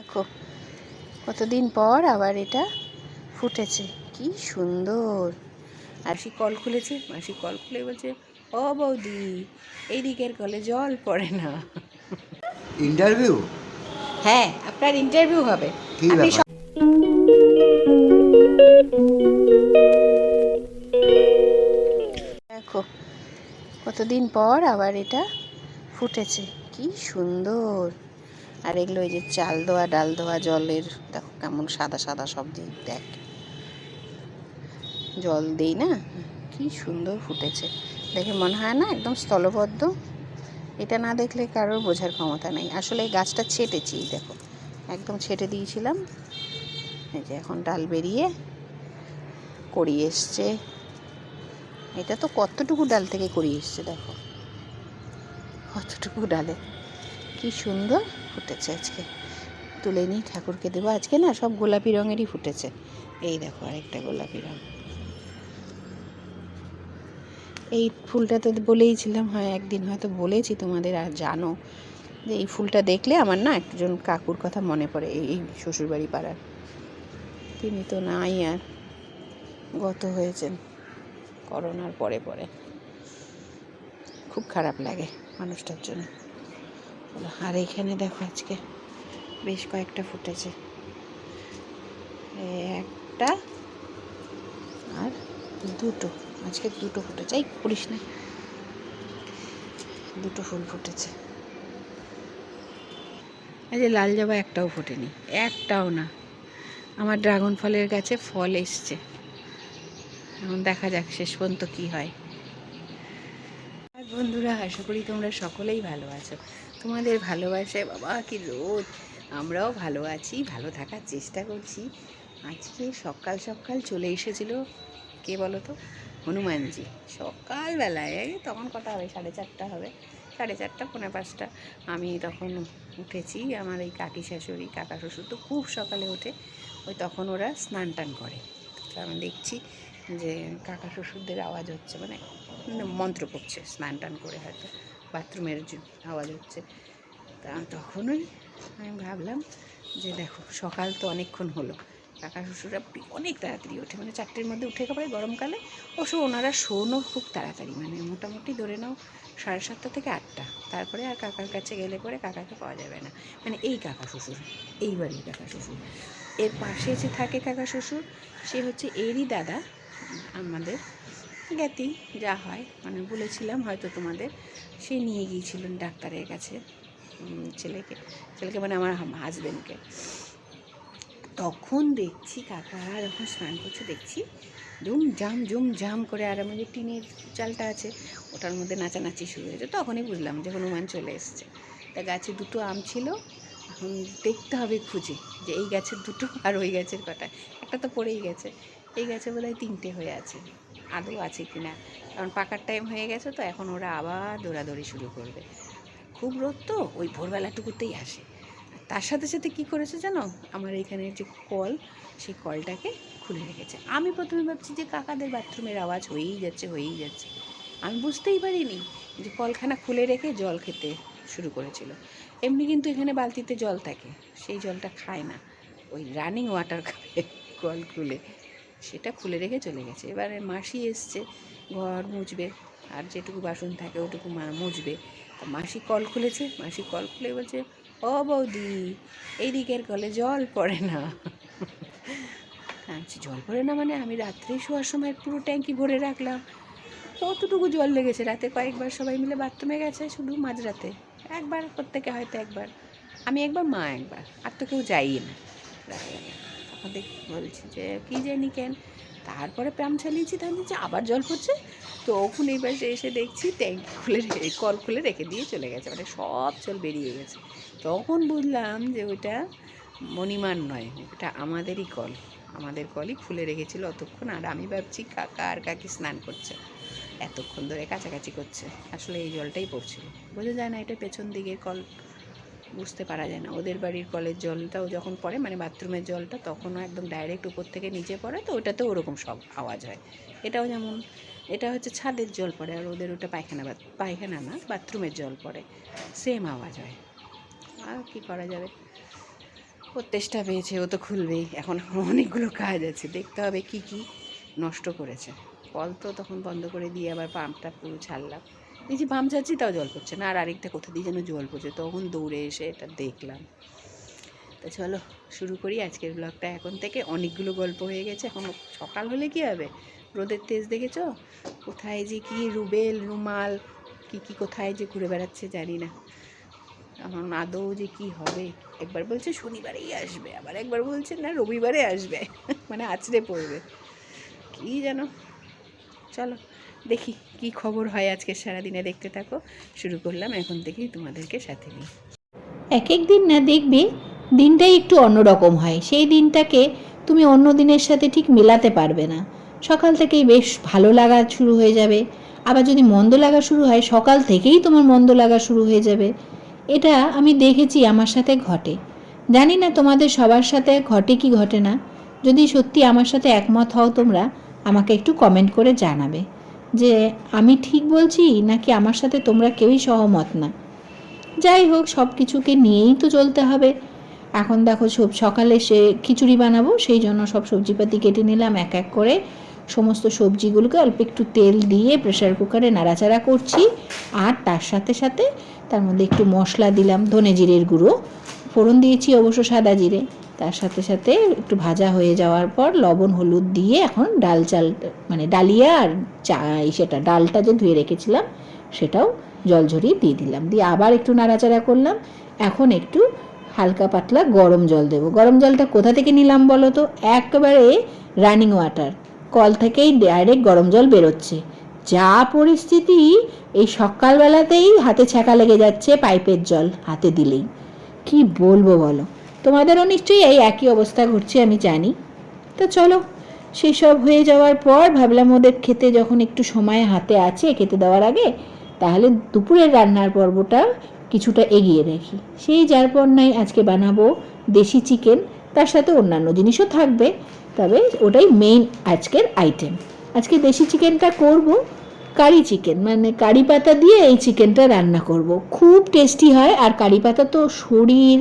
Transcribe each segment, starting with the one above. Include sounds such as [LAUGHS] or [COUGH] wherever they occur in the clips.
দেখো কতদিন পর আবার এটা ফুটেছে কি সুন্দর। মাসি কল খুলেছে মাসি কল খুলে বলছে ও বৌদি এই দিকের কলে জল পড়ে না। ইন্টারভিউ? হ্যাঁ আপনার ইন্টারভিউ হবে। আপনি দেখো কতদিন পর আবার এটা ফুটেছে কি সুন্দর। আর এগুলো ওই যে চাল দেওয়া ডাল দেওয়া জলের, দেখো কেমন সাদা সাদা সব দিক দেখ। জল দেই না? কি সুন্দর ফুটেছে। দেখে মনে হয় না একদম স্থলবদ্ধ? এটা না দেখলে কারোর বোঝার ক্ষমতা নেই। আসলে এই গাছটা ছেটেছি, দেখো। একদম ছেটে দিয়েছিলাম। এই যে এখন ডাল বেরিয়ে করিয়ে এসছে। এটা তো কতটুকু ডাল থেকে করিয়ে এসছে, দেখো। কতটুকু ডালে। কি সুন্দর। ফুটেছে আজকে। তুলে নিই, ঠাকুরকে দেবো। আজকে না সব গোলাপি রঙেরই ফুটেছে। এই দেখো আরেকটা গোলাপি রঙ এই ফুলটা তো বলেইছিলাম হয় একদিন হয়তো বলেছি তোমাদের, আর জানো যে এই ফুলটা দেখলে আমার না একজন কাকুর কথা মনে পড়ে এই শ্বশুরবাড়ি পাড়ার। তিনি তো নাই আর, গত হয়েছেন, করোনার পরে পরে। খুব খারাপ লাগে মানুষটার জন্য। আর এখানে দেখো আজকে বেশ কয়েকটা ফুটেছে। একটা আর দুটো, আজকে দুটো ফুটেছে। এই করিস না। দুটো ফুল ফুটেছে। এই যে লাল জবা একটাও ফোটেনি, একটাও না। আমার ড্রাগন ফলের গাছে ফল এসছে। এখন দেখা যাক শেষ পর্যন্ত কি হয়। বন্ধুরা, আশা করি তোমরা সকলেই ভালো আছো। তোমাদের ভালোবাসায়, বাবা, কি রোদ। আমরাও ভালো আছি, ভালো থাকার চেষ্টা করছি। আজকে সকাল সকাল চলে এসেছিল, কে বলো তো? হনুমানজি। সকালবেলায় তখন কটা হবে? সাড়ে চারটা হবে। সাড়ে চারটা, পৌনে পাঁচটা। আমি তখন উঠেছি, আমার এই কাকি শাশুড়ি, কাকা শ্বশুর তো খুব সকালে ওঠে। ওই তখন ওরা স্নান টান করে। আমি দেখছি যে কাকা শ্বশুরদের আওয়াজ হচ্ছে মানে মন্ত্র পড়ছে স্নান টান করে হয়তো। বাথরুমের আওয়াজ হচ্ছে, তা তখনই আমি ভাবলাম যে দেখো, সকাল তো অনেকক্ষণ হলো। কাকা শ্বশুররা অনেক তাড়াতাড়ি ওঠে মানে চারটের মধ্যে উঠে পড়ে গরমকালে। অবশ্য ওনারা শোনও খুব তাড়াতাড়ি মানে মোটামুটি ধরে নাও সাড়ে সাতটা থেকে আটটা। তারপরে আর কাকার কাছে গেলে পরে কাকাকে পাওয়া যাবে না। মানে এই কাকা শ্বশুর এই বাড়ির কাকা শ্বশুর। এর পাশে যে থাকে কাকা শ্বশুর, সে হচ্ছে এরই দাদা, আমাদের জ্ঞাতি, যা হয়। মানে বলেছিলাম হয়তো তোমাদের। সে নিয়ে গিয়েছিলেন ডাক্তারের কাছে ছেলেকে। ছেলেকে মানে আমার হাজবেন্ডকে তখন দেখছি কাকারা যখন স্নান করছে, দেখছি জুম জাম জুম জাম করে আর আমাদের টিনের চালটা আছে, ওটার মধ্যে নাচানাচি শুরু হয়েছে। তখনই বুঝলাম যে হনুমান চলে এসছে। তা গাছে দুটো আম ছিল, এখন দেখতে হবে খুঁজে যে এই গাছের দুটো আর ওই গাছের কটা। একটা তো পড়েই গেছে। এই গাছে বোধহয় তিনটে হয়ে আছে। আদৌ আছে কি না? কারণ পাকার টাইম হয়ে গেছে তো, এখন ওরা আবার দৌড়াদৌড়ি শুরু করবে। খুব রোদ তো, ওই ভোরবেলাটুকুতেই আসে। তার সাথে সাথে কি করেছে জানো? আমার এখানে যে কল, সেই কলটাকে খুলে রেখেছে। আমি প্রথমে ভাবছি যে কাকাদের বাথরুমের আওয়াজ হয়েই যাচ্ছে হয়েই যাচ্ছে। আমি বুঝতেই পারিনি যে কলখানা খুলে রেখে জল খেতে শুরু করেছিল। এমনি কিন্তু এখানে বালতিতে জল থাকে, সেই জলটা খায় না। ওই রানিং ওয়াটার খাবে কল খুলে। সেটা খুলে রেখে চলে গেছে। এবারে মাসি এসছে, ঘর মুছবে, আর যেটুকু বাসন থাকে ওটুকু মা মুছবে। তা মাসি কল খুলেছে, মাসি কল খুলে বলছে, ও বৌদি এই দিকের কলে জল পড়ে না। আচ্ছা জল পড়ে না মানে? আমি রাত্রে শোয়ার সময় পুরো ট্যাঙ্কি ভরে রাখলাম। কতটুকু জল লেগেছে? রাতে কয়েকবার সবাই মিলে বাথরুমে গেছে শুধু মাঝরাতে। একবার, প্রত্যেকে হয়তো একবার। আমি একবার, মা একবার। আর তো কেউ যাই না। দেখ বলছি যে, কী জানি কেন তারপরে প্রাম চালিয়েছি তার যে আবার জল পড়ছে। তো তখন এই পাশে এসে দেখছি ট্যাঙ্ক খুলে কল খুলে রেখে দিয়ে চলে গেছে। মানে সব জল বেরিয়ে গেছে। তখন বুঝলাম যে ওইটা মণিমান নয় ওটা আমাদেরই কল। আমাদের কলই খুলে রেখেছিল অতক্ষণ। আর আমি ভাবছি, কাকা আর কাকি স্নান করছে। এতক্ষণ ধরে কাছাকাছি করছে। আসলে এই জলটাই পড়ছিল। বোঝা যায় না এটা পেছন দিকের কল। বুঝতে পারা যায় না। ওদের বাড়ির কলের জলটাও যখন পড়ে মানে বাথরুমের জলটা, তখনও একদম ডাইরেক্ট উপর থেকে নিচে পড়ে, তো ওটাতেও ওরকম সব আওয়াজ হয়। এটাও যেমন, এটা হচ্ছে ছাদের জল পড়ে, আর ওদের ওটা পায়খানা পায়খানা না, বাথরুমের জল পড়ে। সেম আওয়াজ হয়। আর কি করা যাবে? ওর পেয়েছে, ও তো খুলবেই। এখন অনেকগুলো কাজ আছে, দেখতে হবে কি কি নষ্ট করেছে। কল তো তখন বন্ধ করে দিয়ে আবার পাম্পটা পুরো ছাড়লাম। দেখছি পাম্প ছাড়ছি তাও জল পড়ছে না, আর আরেকটা কোথা দিয়ে যেন জল পড়ছে? তখন দৌড়ে এসে এটা দেখলাম। তো চলো, শুরু করি আজকের ব্লগটা। এখন থেকে অনেকগুলো গল্প হয়ে গেছে। এখন সকাল হলে কি হবে? রোদের তেজ দেখেছ? কোথায় যে কি রুবেল, রুমাল, কি কি কোথায় যে ঘুরে বেড়াচ্ছে জানি না। এখন আদৌ যে কি হবে? একবার বলছে শনিবারেই আসবে, আবার একবার বলছে না রবিবারে আসবে। [LAUGHS] মানে আছড়ে পড়বে। কি যেন? চলো। দেখি কি খবর হয় আজকে সারাদিনে দেখতে থাকো। শুরু করলাম এখন থেকেই তোমাদেরকে সাথে নিয়ে। এক এক দিন না দেখবে দিনটাই একটু অন্যরকম হয়। সেই দিনটাকে তুমি অন্য দিনের সাথে ঠিক মেলাতে পারবে না। সকাল থেকেই বেশ ভালো লাগা শুরু হয়ে যাবে। আবার যদি মন্দ লাগা শুরু হয়, সকাল থেকেই তোমার মন্দ লাগা শুরু হয়ে যাবে। এটা আমি দেখেছি আমার সাথে ঘটে। জানি না তোমাদের সবার সাথে ঘটে কি ঘটে না। যদি সত্যি আমার সাথে একমত হও তোমরা, আমাকে একটু কমেন্ট করে জানাবে। যে আমি ঠিক বলছি নাকি আমার সাথে তোমরা কেউই সহমত না? যাই হোক সব কিছুকে নিয়েই তো চলতে হবে। এখন দেখো সব সকালে সে খিচুড়ি বানাবো, সেই জন্য সব সবজিপাতি কেটে নিলাম এক এক করে। সমস্ত সবজিগুলোকে অল্প একটু তেল দিয়ে প্রেশার কুকারে নাড়াচাড়া করছি। আর তার সাথে সাথে তার মধ্যে একটু মশলা দিলাম ধনে জিরের গুঁড়ো। ফোড়ন দিয়েছি অবশ্য সাদা জিরে। তার সাথে সাথে একটু ভাজা হয়ে যাওয়ার পর লবণ, হলুদ দিয়ে এখন ডাল চাল মানে ডালিয়া আর চা সেটা, ডালটা যে ধুয়ে রেখেছিলাম, সেটাও জল ঝরিয়ে দিয়ে দিলাম। দিয়ে আবার একটু নাড়াচাড়া করলাম। এখন একটু হালকা পাতলা গরম জল দেবো। গরম জলটা কোথা থেকে নিলাম বলো তো? একেবারে রানিং ওয়াটার। কল থেকেই ডাইরেক্ট গরম জল বেরোচ্ছে। যা পরিস্থিতি এই সকালবেলাতেই হাতে ছ্যাঁকা লেগে যাচ্ছে পাইপের জল হাতে দিলেই। কি বলব বলো? তোমাদেরও নিশ্চয়ই এই একই অবস্থা ঘটছে, আমি জানি। তো চলো সেই সব হয়ে যাওয়ার পর ভাবলাম ওদের খেতে যখন একটু সময় হাতে আছে খেতে দেওয়ার আগে, তাহলে দুপুরের রান্নার পর্বটা কিছুটা এগিয়ে রাখি। সেই যার পর নাই আজকে বানাবো দেশি চিকেন, তার সাথে অন্যান্য জিনিসও থাকবে, তবে ওটাই মেইন আজকের আইটেম আজকে দেশি চিকেনটা করব কারি চিকেন মানে কারি পাতা দিয়ে এই চিকেনটা রান্না করব। খুব টেস্টি হয় আর কারি পাতা তো শরীর,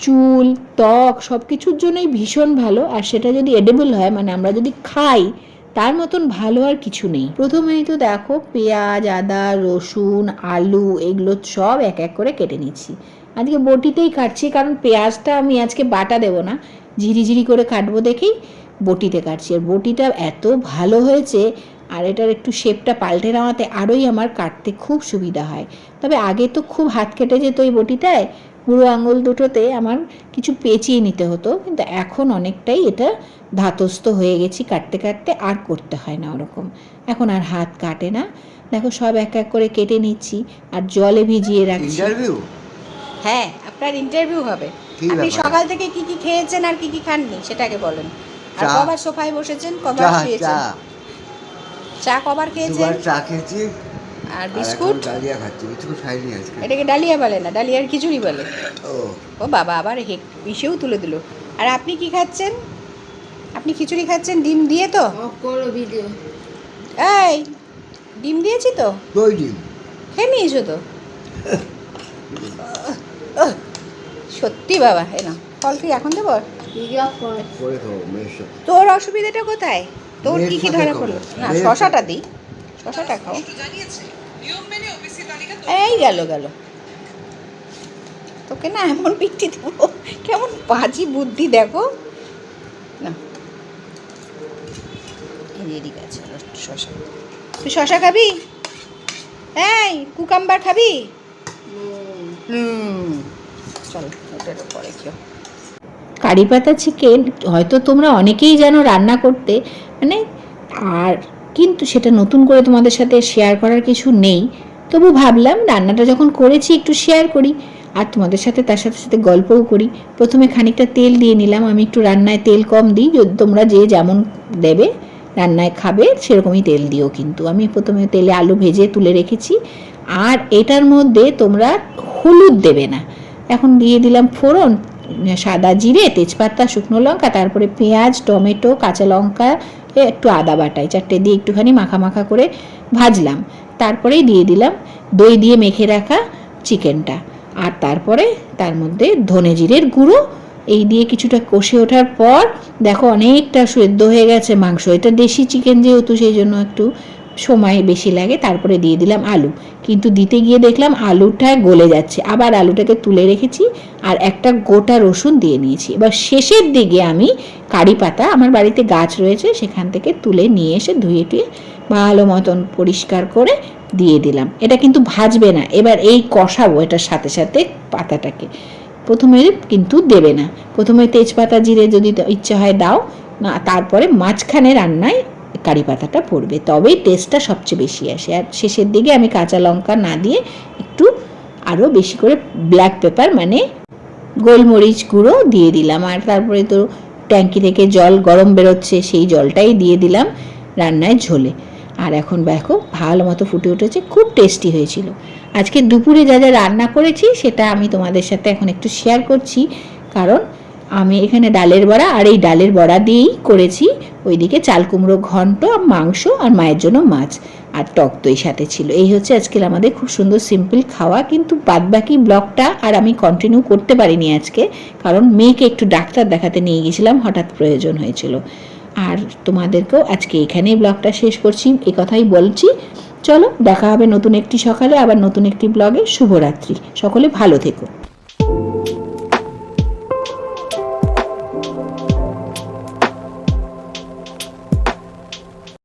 চুল, ত্বক সব কিছুর জন্যই ভীষণ ভালো। আর সেটা যদি এডেবল হয় মানে আমরা যদি খাই, তার মতন ভালো আর কিছু নেই। প্রথমেই তো দেখো পেঁয়াজ, আদা, রসুন, আলু এগুলো সব এক এক করে কেটে নিচ্ছি। আজকে বটিতেই কাটছি কারণ পেঁয়াজটা আমি আজকে বাটা দেবো না। ঝিরিঝিরি করে কাটবো দেখেই বটিতে কাটছি। আর বটিটা এত ভালো হয়েছে আর এটার একটু শেপটা পাল্টে নেওয়াতে আরোই আমার কাটতে খুব সুবিধা হয়। তবে আগে তো খুব হাত কেটে যেত ওই বটিটায় বুড়ো আঙুল দুটোতে আমার কিছু পেঁচিয়ে নিতে হতো কিন্তু এখন অনেকটাই এটা ধাতস্থ হয়ে গেছি কাটতে কাটতে আর করতে হয় না ওরকম। এখন আর হাত কাটে না। দেখো সব এক এক করে কেটে নিচ্ছি আর জলে ভিজিয়ে রাখছি। ইন্টারভিউ হ্যাঁ আপনার ইন্টারভিউ হবে। আপনি সকাল থেকে কি কি খেয়েছেন আর কি কি খাননি সেটাকে বলেন। আর। কবার সোফায় বসেছেন কবার শুয়েছেন? চা কবার খেয়েছেন? দুবার চা খেয়েছি। আর বিস্কুট? ডালিয়া খাচ্ছি। বিস্কুট খাইনি আজকে। এটাকে ডালিয়া বলে না? ডালিয়ার খিচুড়ি বলে। ও। ও বাবা আবার হেক ইসেও তুলে দিল। আর আপনি কি খাচ্ছেন? আপনি খিচুড়ি খাচ্ছেন? ডিম দিয়ে তো? করো ভিডিও এই ডিম দিয়েছি তো? দই ডিম। খেয়ে নিয়েছো তো? সত্যি বাবা এ না ফল কি এখন দেবো? ভিডিও অফ করো। করে খাব তোর অসুবিধাটা কোথায়? তোর কি কি মেয়ের ধরা পড়ল? না শশাটা দিই। শশাটা খাও। এই গেল গেল। তোকে না এমন পিঠি দেবো কেমন বাজি বুদ্ধি দেখো। না। এদিকে আছে শশা। তুই শশা খাবি? এই কুকাম্বার খাবি? হুম। চল এটার পরে খেও কারি পাতা চিকেন হয়তো তোমরা অনেকেই জানো রান্না করতে মানে আর কিন্তু সেটা নতুন করে তোমাদের সাথে শেয়ার করার কিছু নেই। তবু ভাবলাম রান্নাটা যখন করেছি একটু শেয়ার করি, আর তোমাদের সাথে তার সাথে সাথে গল্পও করি। প্রথমে খানিকটা তেল দিয়ে নিলাম, আমি একটু রান্নায় তেল কম দিই, যদি তোমরা যে যেমন দেবে রান্নায় খাবে সেরকমই তেল দিও কিন্তু। আমি প্রথমে তেলে আলু ভেজে তুলে রেখেছি, আর এটার মধ্যে তোমরা হলুদ দেবে না। এখন দিয়ে দিলাম ফোড়ন সাদা জিরে, তেজপাতা, শুকনো লঙ্কা, তারপরে পেঁয়াজ, টমেটো, কাঁচা লঙ্কা একটু আদা বাটাই চারটে দিয়ে একটুখানি মাখা মাখা করে ভাজলাম। তারপরেই দিয়ে দিলাম দই দিয়ে মেখে রাখা চিকেনটা। আর তারপরে তার মধ্যে ধনে জিরের গুঁড়ো, এই দিয়ে কিছুটা কষে ওঠার পর, দেখো অনেকটা সেদ্ধ হয়ে গেছে মাংস। এটা দেশি চিকেন যেহেতু, সেই জন্য একটু সময় বেশি লাগে, তারপরে দিয়ে দিলাম আলু। কিন্তু দিতে গিয়ে দেখলাম আলুটা গলে যাচ্ছে। আবার আলুটাকে তুলে রেখেছি আর একটা গোটা রসুন দিয়ে নিয়েছি। এবার শেষের দিকে আমি কারি পাতা, আমার বাড়িতে গাছ রয়েছে, সেখান থেকে তুলে নিয়ে এসে ধুয়ে টুয়ে ভালো মতন পরিষ্কার করে দিয়ে দিলাম। এটা কিন্তু ভাজবে না, এবার এই কষাবো এটার সাথে সাথে পাতাটাকে। প্রথমে কিন্তু দেবে না। প্রথমে তেজপাতা, জিরে যদি ইচ্ছা হয় দাও, না, তারপরে মাঝখানে রান্নায় কারি পাতাটা পড়বে। তবেই টেস্টটা সবচেয়ে বেশি আসে। আর শেষের দিকে আমি কাঁচা লঙ্কা না দিয়ে একটু আরও বেশি করে ব্ল্যাক পেপার মানে গোলমরিচ গুঁড়ো দিয়ে দিলাম। আর তারপরে তো ট্যাঙ্কি থেকে জল গরম বেরোচ্ছে, সেই জলটাই দিয়ে দিলাম রান্নায় ঝোলে। আর এখন দেখো, ভালো মতো ফুটে উঠেছে, খুব টেস্টি হয়েছিল। আজকে দুপুরে যা যা রান্না করেছি, সেটা আমি তোমাদের সাথে এখন একটু শেয়ার করছি। কারণ আমি এখানে ডালের বড়া আর এই ডালের বড়া দিয়েই করেছি। ওইদিকে চাল কুমড়ো ঘন্ট আর মাংস আর মায়ের জন্য মাছ আর টক দই সাথে ছিল। এই হচ্ছে আজকের আমাদের খুব সুন্দর সিম্পল খাওয়া। কিন্তু বাদবাকি ব্লগটা আর আমি কন্টিনিউ করতে পারিনি আজকে, কারণ মেয়েকে একটু ডাক্তার দেখাতে নিয়ে গেছিলাম হঠাৎ প্রয়োজন হয়েছিল। আর তোমাদেরকেও আজকে এখানেই ব্লগটা শেষ করছি। এ কথাই বলছি। চলো, দেখা হবে নতুন একটি সকালে, আবার নতুন একটি ব্লগে। শুভরাত্রি। সকলে ভালো থেকো।